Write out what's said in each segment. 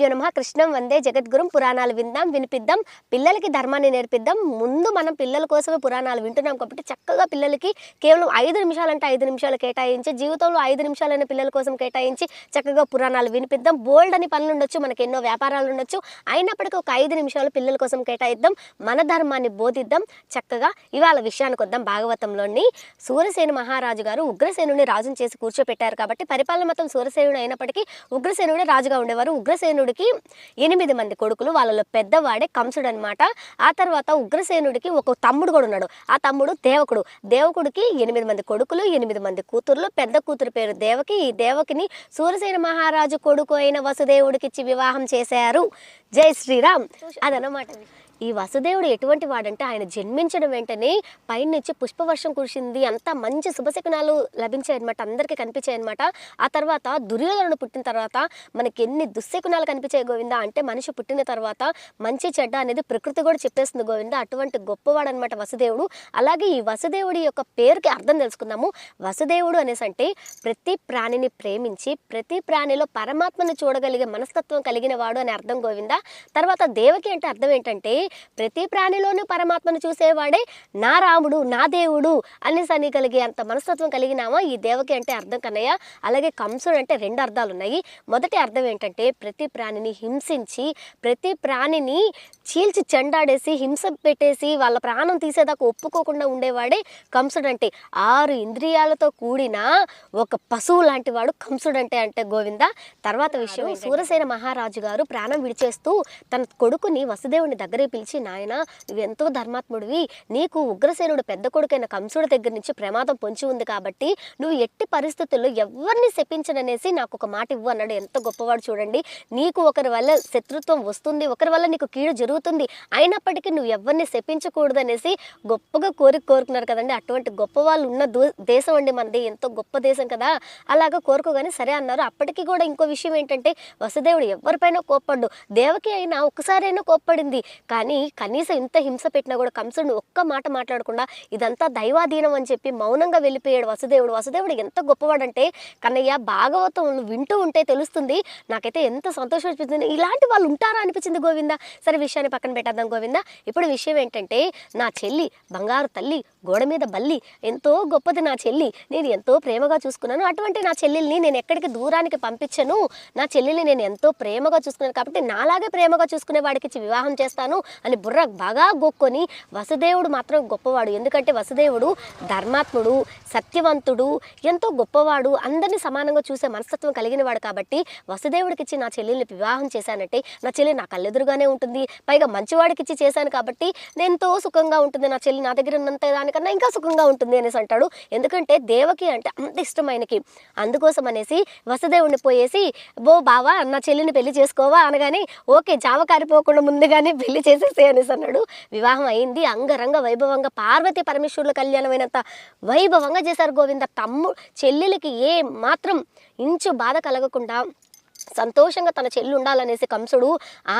గురుభ్యో కృష్ణం వందే జగద్గురం పురాణాలు విందాం వినిపిద్దాం. పిల్లలకి ధర్మాన్ని నేర్పిద్దాం. ముందు మనం పిల్లల కోసమే పురాణాలు వింటున్నాం కాబట్టి చక్కగా పిల్లలకి కేవలం ఐదు నిమిషాలంటే ఐదు నిమిషాలు కేటాయించి జీవితంలో ఐదు నిమిషాలైన పిల్లల కోసం కేటాయించి చక్కగా పురాణాలు వినిపిద్దాం. బోల్డ్ అని పనులు ఉండొచ్చు మనకి ఎన్నో వ్యాపారాలు ఉండొచ్చు. అయినప్పటికీ ఒక ఐదు నిమిషాలు పిల్లల కోసం కేటాయిద్దాం. మన ధర్మాన్ని బోధిద్దాం. చక్కగా ఇవాళ విషయానికి వద్దాం భాగవతంలోని. సూరసేన మహారాజు గారు ఉగ్రసేనుని రాజుని చేసి కూర్చోపెట్టారు కాబట్టి పరిపాలన మొత్తం సూరసేనుడు అయినప్పటికీ ఉగ్రసేనుడే రాజుగా ఉండేవారు. ఉగ్రసేనుడికి ఎనిమిది మంది కొడుకులు వాళ్ళలో పెద్దవాడే కంసుడు అనమాట ఆ తర్వాత ఉగ్రసేనుడికి ఒక తమ్ముడు కూడా ఉన్నాడు. ఆ తమ్ముడు దేవకుడు. దేవకుడికి ఎనిమిది మంది కొడుకులు ఎనిమిది మంది కూతుర్లు. పెద్ద కూతురు పేరు దేవకి. ఈ దేవకిని సూరసేన మహారాజు కొడుకు అయిన వసుదేవుడికి ఇచ్చి వివాహం చేశారు. జై శ్రీరామ్. అదనమాట ఈ వసుదేవుడు ఎటువంటి వాడంటే ఆయన జన్మించడం వెంటనే పైనుంచి పుష్పవర్షం కురిసింది. అంతా మంచి శుభశకునాలు లభించాయన్నమాట అందరికీ కనిపించాయన్నమాట. ఆ తర్వాత దుర్యోధనుడు పుట్టిన తర్వాత మనకి ఎన్ని దుశ్శకునాలు కనిపించాయి గోవింద? అంటే మనిషి పుట్టిన తర్వాత మంచి చెడ్డ అనేది ప్రకృతి కూడా చెప్పేస్తుంది గోవింద. అటువంటి గొప్పవాడు అనమాట వసుదేవుడు. అలాగే ఈ వసుదేవుడి యొక్క పేరుకి అర్థం తెలుసుకుందాము. వసుదేవుడు అనేసి అంటే ప్రతి ప్రాణిని ప్రేమించి ప్రతి ప్రాణిలో పరమాత్మను చూడగలిగే మనస్తత్వం కలిగిన వాడు అని అర్థం గోవింద? తర్వాత దేవకి అంటే అర్థం ఏంటంటే ప్రతి ప్రాణిలోనూ పరమాత్మను చూసేవాడే నా రాముడు నా దేవుడు అనేసి అని కలిగే అంత మనస్తత్వం కలిగినామా? ఈ దేవకి అంటే అర్థం కన్నయ్య. అలాగే కంసుడు అంటే రెండు అర్థాలు ఉన్నాయి మొదటి అర్థం ఏంటంటే ప్రతి ప్రాణిని హింసించి ప్రతి ప్రాణిని చీల్చి చెండాడేసి హింస పెట్టేసి వాళ్ళ ప్రాణం తీసేదాకా ఒప్పుకోకుండా ఉండేవాడే కంసుడు అంటే. ఆరు ఇంద్రియాలతో కూడిన ఒక పశువు లాంటి వాడు కంసుడు అంటే అంటే గోవింద. తర్వాత విషయం సూరసేన మహారాజు గారు ప్రాణం విడిచేస్తూ తన కొడుకుని వసుదేవుని దగ్గరే పిలిచి నాయన నువ్వెంతో ధర్మాత్ముడివి. నీకు ఉగ్రసేనుడు పెద్ద కొడుకైన కంసుడి దగ్గర నుంచి ప్రమాదం పొంచి ఉంది కాబట్టి నువ్వు ఎట్టి పరిస్థితుల్లో ఎవరిని శపించననేసి నాకు ఒక మాట ఇవ్వు అన్నాడు. ఎంత గొప్పవాడు చూడండి. నీకు ఒకరి వల్ల శత్రుత్వం వస్తుంది ఒకరి వల్ల నీకు కీడు జరుగుతుంది. అయినప్పటికీ నువ్వు ఎవరిని శపించకూడదు అనేసి గొప్పగా కోరిక కోరుకున్నారు కదండి. అటువంటి గొప్ప వాళ్ళు ఉన్న దేశం అండి మనది. ఎంతో గొప్ప దేశం కదా. అలాగా కోరుకోగానే సరే అన్నారు. అప్పటికి కూడా ఇంకో విషయం ఏంటంటే వసుదేవుడు ఎవరిపైన కోప్పడ్డు. దేవకి అయినా ఒక్కసారైనా కోప్పడింది. కానీ కనీసం ఇంత హింస పెట్టినా కూడా కంసుడిని ఒక్క మాట మాట్లాడకుండా ఇదంతా దైవాధీనం అని చెప్పి మౌనంగా వెళ్ళిపోయాడు వసుదేవుడు. వసుదేవుడు ఎంత గొప్పవాడంటే కన్నయ్య భాగవతం వింటూ ఉంటే తెలుస్తుంది. నాకైతే ఎంత సంతోషం అనిపించింది. ఇలాంటి వాళ్ళు ఉంటారా? అనిపించింది గోవింద. సరే విషయాన్ని పక్కన పెట్టేద్దాం గోవింద. ఇప్పుడు విషయం ఏంటంటే నా చెల్లి బంగారు తల్లి గోడ మీద బల్లి ఎంతో గొప్పది నా చెల్లి నేను ఎంతో ప్రేమగా చూసుకున్నాను. అటువంటి నా చెల్లెల్ని నేను ఎక్కడికి దూరానికి పంపించను. నా చెల్లెల్ని నేను ఎంతో ప్రేమగా చూసుకున్నాను కాబట్టి నాలాగే ప్రేమగా చూసుకునే వాడికి ఇచ్చి వివాహం చేస్తాను అని బుర్ర బాగా గొక్కొని వసుదేవుడు మాత్రం గొప్పవాడు. ఎందుకంటే వసుదేవుడు ధర్మాత్ముడు సత్యవంతుడు ఎంతో గొప్పవాడు అందరినీ సమానంగా చూసే మనస్తత్వం కలిగిన వాడు కాబట్టి వసుదేవుడికి ఇచ్చి నా చెల్లెల్ని వివాహం చేశానంటే నా చెల్లి నా కళ్ళెదురుగానే ఉంటుంది. పైగా మంచివాడికి ఇచ్చి చేశాను కాబట్టి నేను ఎంతో సుఖంగా ఉంటుంది. నా చెల్లి నా దగ్గర ఉన్నంత దానికన్నా ఇంకా సుఖంగా ఉంటుంది అనేసి అంటాడు. ఎందుకంటే దేవకి అంటే అంత ఇష్టం ఆయనకి అందుకోసం అనేసి వసుదేవుడిని పోయేసి బో బావా నా చెల్లిని పెళ్ళి చేసుకోవా? అనగానే ఓకే జావ కారిపోకుండా ముందుగానే పెళ్ళి చేసేసే అనేసి అన్నాడు. వివాహం అయింది. అంగరంగ వైభవంగా పార్వతి పరమేశ్వరుల కళ్యాణమైనంత వైభవంగా చేశారు గోవింద. తమ్ము చెల్లెలకి ఏ మాత్రం ఇంచు బాధ కలగకుండా సంతోషంగా తన చెల్లి ఉండాలనేసి కంసుడు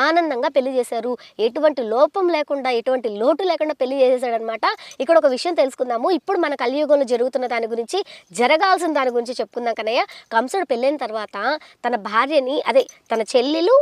ఆనందంగా పెళ్ళి చేశారు. ఎటువంటి లోపం లేకుండా ఎటువంటి లోటు లేకుండా పెళ్ళి చేసేసాడనమాట ఇక్కడ ఒక విషయం తెలుసుకుందాము. ఇప్పుడు మన కలియుగంలో జరుగుతున్న దాని గురించి జరగాల్సిన దాని గురించి చెప్పుకుందాం కనయ్య కంసుడు పెళ్ళైన తర్వాత తన భార్యని అదే తన చెల్లెలు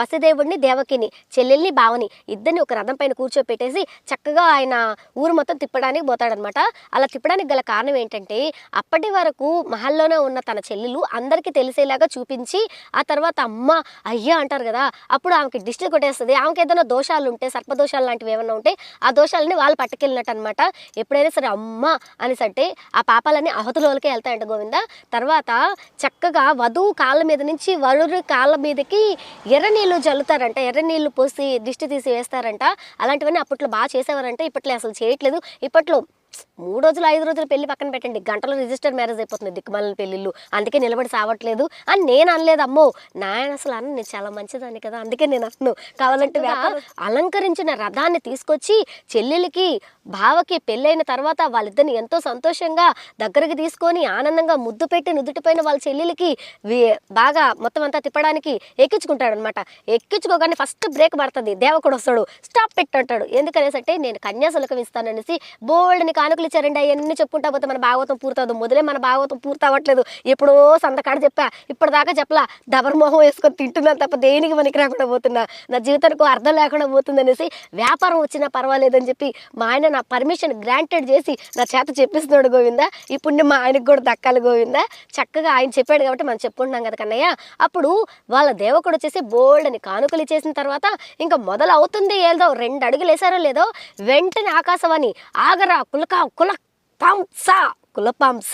వసుదేవుడిని దేవకిని చెల్లెల్ని భావని ఇద్దరిని ఒక రథం పైన కూర్చోపెట్టేసి చక్కగా ఆయన ఊరు మొత్తం తిప్పడానికి పోతాడనమాట. అలా తిప్పడానికి గల కారణం ఏంటంటే అప్పటి వరకు మహల్లోనే ఉన్న తన చెల్లెలు అందరికీ తెలిసేలాగా చూపించి ఆ తర్వాత అమ్మ అయ్యా అంటారు కదా అప్పుడు ఆమెకి దిష్టి కొట్టేస్తుంది. ఆమెకి ఏదైనా దోషాలు ఉంటే సర్పదోషాలు లాంటివి ఏమైనా ఉంటే ఆ దోషాలని వాళ్ళు పట్టుకెళ్ళినట్టు అనమాట ఎప్పుడైనా సరే అమ్మ అనేసి అంటే ఆ పాపాలన్నీ అవతలలోకి వెళ్తాయంట గోవింద. తర్వాత చక్కగా వధువు కాళ్ళ మీద నుంచి వరుడు కాళ్ళ మీదకి ఎర్ర నీళ్ళు జల్లుతారంట. ఎర్ర నీళ్ళు పోసి దిష్టి తీసి వేస్తారంట. అలాంటివన్నీ అప్పట్లో బాగా చేసేవారంట. ఇప్పట్లో అసలు చేయట్లేదు. ఇప్పట్లో మూడు రోజులు ఐదు రోజులు పెళ్ళి పక్కన పెట్టండి. గంటలో రిజిస్టర్ మ్యారేజ్ అయిపోతుంది. దిక్కుమాలిన పెళ్ళిళ్ళు. అందుకే నిలబడి సావట్లేదు. అని నేను అనలేదు అమ్మో. నాయన అసలు అన్న నేను చాలా మంచిదాన్ని కదా. అందుకే నేను అన్ను. కావాలంటే అలంకరించిన రథాన్ని తీసుకొచ్చి చెల్లెలకి బావకి పెళ్ళైన తర్వాత వాళ్ళిద్దరిని ఎంతో సంతోషంగా దగ్గరికి తీసుకొని ఆనందంగా ముద్దు పెట్టి నుదుటిపైన వాళ్ళ చెల్లెలకి బాగా మొత్తం అంతా తిప్పడానికి ఎక్కించుకుంటాడు అనమాట ఎక్కించుకోగానే ఫస్ట్ బ్రేక్ పడుతుంది. దేవకుడు వస్తాడు. స్టాప్ పెట్టంటాడు ఎందుకనేసి అంటే నేను కన్యాశులకం ఇస్తాననేసి బోల్డ్ని కానుకలు ఇచ్చారండి అవన్నీ చెప్పుకుంటా పోతే మన భాగవతం పూర్తవుతుంది మొదలే మన భాగవతం పూర్తవ్వట్లేదు ఎప్పుడో సంతకాడ చెప్పా. ఇప్పటిదాకా చెప్పలా. దబర్మోహం మొహం వేసుకొని తింటున్నాను తప్ప దేనికి మనకి రాకుండా పోతున్నా? నా జీవితానికి అర్థం లేకుండా పోతుంది అనేసి వ్యాపారం వచ్చినా పర్వాలేదని చెప్పి మా ఆయన నా పర్మిషన్ గ్రాంటెడ్ చేసి నా చేత చెప్పిస్తున్నాడు గోవిందా. ఇప్పుడు మా ఆయనకు కూడా దక్కాలి గోవిందా. చక్కగా ఆయన చెప్పాడు కాబట్టి మనం చెప్పుకుంటున్నాం కదా కన్నయ్య. అప్పుడు వాళ్ళ దేవకుడు వచ్చేసి బోల్డ్ అని కానుకలు ఇచ్చేసిన తర్వాత ఇంకా మొదలు అవుతుంది ఏదో రెండు అడుగులు వేసారో లేదో వెంటనే ఆకాశవాణి ఆగరా కులక కుల పాంస కులపాంస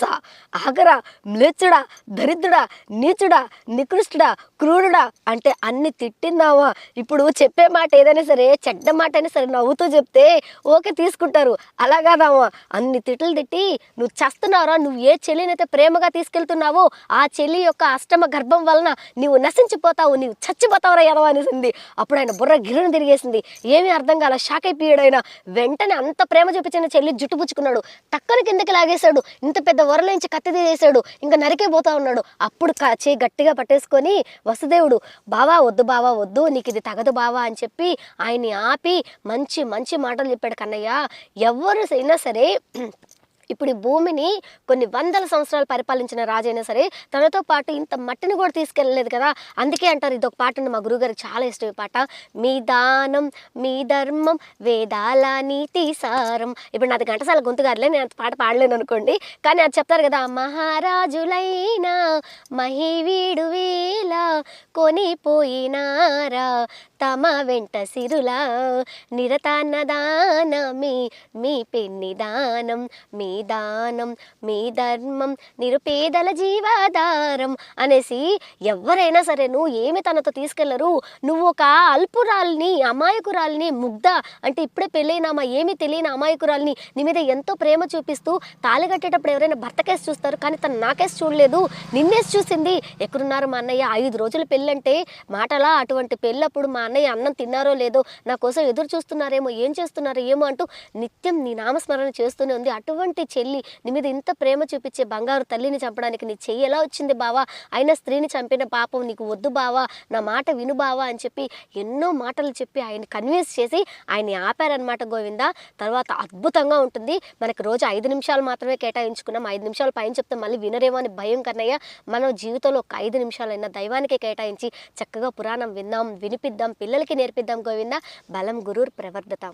ఆగరా మ్లేచుడా దరిద్రుడా నీచుడా నికృష్టుడా క్రూరుడా అంటే అన్ని తిట్టిందావా ఇప్పుడు చెప్పే మాట ఏదైనా సరే చెడ్డ మాట అయినా సరే నవ్వుతూ చెప్తే ఓకే తీసుకుంటారు. అలా కాదావా అన్ని తిట్లు తిట్టి నువ్వు చేస్తున్నారా నువ్వు ఏ చెల్లినైతే ప్రేమగా తీసుకెళ్తున్నావో ఆ చెల్లి యొక్క అష్టమ గర్భం వలన నీవు నశించిపోతావు నీవు చచ్చిపోతావురా ఎదవా? అనేసింది. అప్పుడు ఆయన బుర్ర గిర్రను తిరిగేసింది. ఏమీ అర్థం కాల షాక్ అయిపోయాడు ఆయన. వెంటనే అంత ప్రేమ చూపించిన చెల్లి జుట్టు పుచ్చుకున్నాడు. టక్కన కిందకి లాగేశాడు. ఇంత పెద్ద వరలోంచి కత్తి తీసేశాడు ఇంకా నరికే పోతా ఉన్నాడు. అప్పుడు చేయి గట్టిగా పట్టేసుకొని వసుదేవుడు బావా వద్దు బావా వద్దు నీకు ఇది తగదు బావా అని చెప్పి ఆయన్ని ఆపి మంచి మంచి మాటలు చెప్పాడు కన్నయ్య. ఎవరు అయినా సరే ఇప్పుడు ఈ భూమిని కొన్ని వందల సంవత్సరాలు పరిపాలించిన రాజైనా సరే తనతో పాటు ఇంత మట్టిని కూడా తీసుకెళ్ళలేదు కదా. అందుకే అంటారు ఇది ఒక పాట ఉంది మా గురుగారికి చాలా ఇష్టం ఈ పాట. మీ దానం మీ ధర్మం వేదాల నీతి సారం. ఇప్పుడు నాది ఘంటసాల గొంతు గారులే నేను అంత పాట పాడలేను అనుకోండి. కానీ అది చెప్తారు కదా మహారాజులైనా మహివీడు వేల కొనిపోయినారా. తమ వెంట సిరులా నిరతాన్నదానమి మీ పెన్ని దానం మీ దానం మీ ధర్మం నిరుపేదల జీవాధారం అనేసి ఎవరైనా సరే నువ్వు ఏమి తనతో తీసుకెళ్ళరు? నువ్వు ఒక అల్పురాల్ని అమాయకురాల్ని ముగ్ధ అంటే ఇప్పుడే పెళ్ళైనామా ఏమీ తెలియని అమాయకురాల్ని నీ మీద ఎంతో ప్రేమ చూపిస్తూ తాళి కట్టేటప్పుడు ఎవరైనా భర్త కేసు చూస్తారు కానీ తను నా కేసు చూడలేదు. నిన్నేసి చూసింది. ఎక్కడున్నారు మా అన్నయ్య? ఐదు రోజుల పెళ్ళంటే మాటలా అటువంటి పెళ్ళప్పుడు మా అన్నయ్య అన్నం తిన్నారో లేదో నా కోసం ఎదురు చూస్తున్నారేమో ఏం చేస్తున్నారో ఏమో అంటూ నిత్యం నీ నామస్మరణ చేస్తూనే ఉంది. అటువంటి చెల్లి నీ మీద ఇంత ప్రేమ చూపించే బంగారు తల్లిని చంపడానికి నీ చెయ్యి ఎలా వచ్చింది బావా? అయినా స్త్రీని చంపిన పాపం నీకు వద్దు బావా నా మాట విను బావా అని చెప్పి ఎన్నో మాటలు చెప్పి ఆయన కన్విన్స్ చేసి ఆయన్ని ఆపారనమాట గోవింద. తర్వాత అద్భుతంగా ఉంటుంది. మనకు రోజు ఐదు నిమిషాలు మాత్రమే కేటాయించుకున్నాం. ఐదు నిమిషాలు పైన చెప్తే మళ్ళీ వినరేమో అని భయం కన్నయ్య. మనం జీవితంలో ఒక ఐదు నిమిషాలైనా దైవానికి కేటాయించి చక్కగా పురాణం విందాం వినిపిద్దాం పిల్లలకి నేర్పిద్దాం గోవింద. బలం గురూర్ ప్రవర్ధతాం.